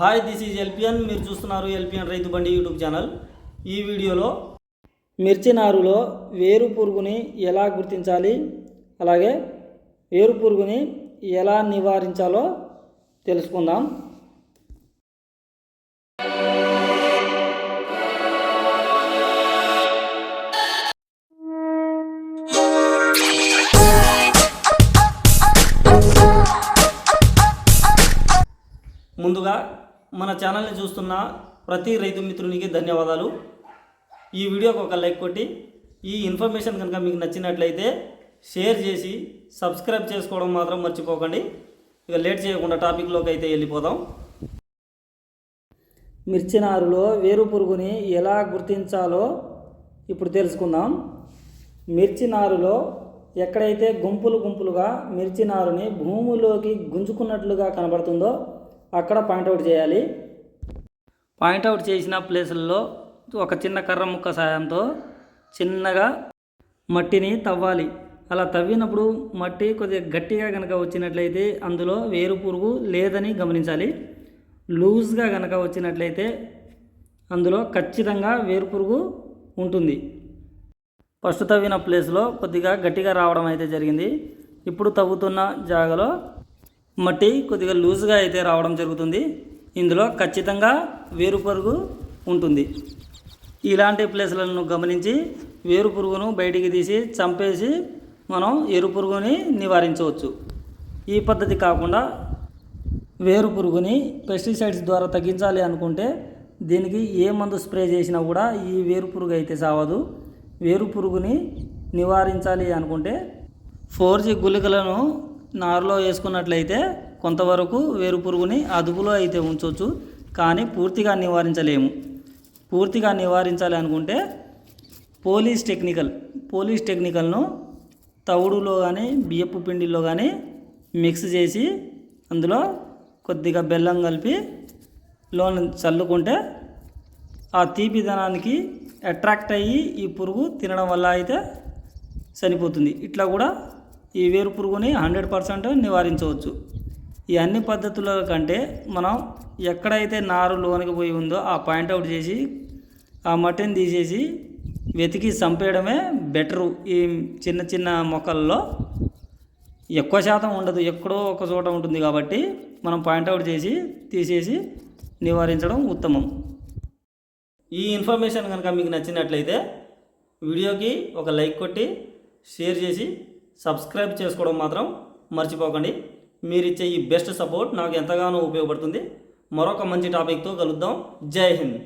Hi this is LPN. మీరు చూస్తున్నారు LPN రైతు బండి యూట్యూబ్ ఛానల్. ఈ వీడియోలో మిర్చి నారులో వేరు పురుగుని ఎలా గుర్తించాలి? అలాగే వేరు పురుగుని ఎలా నివారించాలో తెలుసుకుందాం. ముందుగా మన ఛానల్ని చూస్తున్న ప్రతి రైతు మిత్రునికి ధన్యవాదాలు. ఈ వీడియోకి ఒక లైక్ కొట్టి ఈ ఇన్ఫర్మేషన్ కనుక మీకు నచ్చినట్లయితే షేర్ చేసి సబ్స్క్రైబ్ చేసుకోవడం మాత్రం మర్చిపోకండి. ఇక లేట్ చేయకుండా టాపిక్లోకి అయితే వెళ్ళిపోదాం. మిర్చి నారులో వేరు పురుగుని ఎలా గుర్తించాలో ఇప్పుడు తెలుసుకుందాం. మిర్చి నారులో ఎక్కడైతే గుంపులు గుంపులుగా మిర్చి నారుని భూమిలోకి గుంజుకున్నట్లుగా కనబడుతుందో అక్కడ పాయింట్అవుట్ చేయాలి. పాయింట్అవుట్ చేసిన ప్లేసుల్లో ఒక చిన్న కర్ర ముక్క సాయంతో చిన్నగా మట్టిని తవ్వాలి. అలా తవ్వినప్పుడు మట్టి కొద్దిగా గట్టిగా కనుక వచ్చినట్లయితే అందులో వేరు పురుగు లేదని గమనించాలి. లూజ్గా కనుక వచ్చినట్లయితే అందులో ఖచ్చితంగా వేరు పురుగు ఉంటుంది. ఫస్ట్ తవ్విన ప్లేస్లో కొద్దిగా గట్టిగా రావడం అయితే జరిగింది. ఇప్పుడు తవ్వుతున్న జాగలో మట్టి కొద్దిగా లూజ్గా అయితే రావడం జరుగుతుంది. ఇందులో ఖచ్చితంగా వేరు పురుగు ఉంటుంది. ఇలాంటి ప్లేస్లను గమనించి వేరు పురుగును బయటికి తీసి చంపేసి మనం ఎరు పురుగుని నివారించవచ్చు. ఈ పద్ధతి కాకుండా వేరు పురుగుని పెస్టిసైడ్స్ ద్వారా తగ్గించాలి అనుకుంటే దీనికి ఏ మందు స్ప్రే చేసినా కూడా ఈ వేరు పురుగు అయితే సావదు. వేరు పురుగుని నివారించాలి అనుకుంటే ఫోర్ జీ గుళికలను నారులో వేసుకున్నట్లయితే కొంతవరకు వేరు పురుగుని అదుపులో అయితే ఉంచవచ్చు కానీ పూర్తిగా నివారించలేము. పూర్తిగా నివారించాలి అనుకుంటే పోలీస్ టెక్నికల్ పోలీస్ టెక్నికల్ను తవుడులో కానీ బియ్యపు పిండిలో కానీ మిక్స్ చేసి అందులో కొద్దిగా బెల్లం కలిపి లోన చల్లుకుంటే ఆ తీపిదనానికి అట్రాక్ట్ అయ్యి ఈ పురుగు తినడం వల్ల అయితే చనిపోతుంది ఇట్లా కూడా ఈ వేరు పురుగుని హండ్రెడ్ పర్సెంట్ నివారించవచ్చు. ఈ అన్ని పద్ధతుల కంటే మనం ఎక్కడైతే నారు లోనికి పోయి ఉందో ఆ పాయింట్ అవుట్ చేసి ఆ మట్టిని తీసేసి వెతికి చంపేయడమే బెటరు. ఈ చిన్న చిన్న మొక్కల్లో ఎక్కువ శాతం ఉండదు. ఎక్కడో ఒక చోట ఉంటుంది కాబట్టి మనం పాయింట్అవుట్ చేసి తీసేసి నివారించడం ఉత్తమం. ఈ ఇన్ఫర్మేషన్ కనుక మీకు నచ్చినట్లయితే వీడియోకి ఒక లైక్ కొట్టి షేర్ చేసి సబ్స్క్రైబ్ చేసుకోవడం మాత్రం మర్చిపోకండి. మీరిచ్చే ఈ బెస్ట్ సపోర్ట్ నాకు ఎంతగానో ఉపయోగపడుతుంది. మరొక మంచి టాపిక్తో కలుద్దాం. జై హింద్.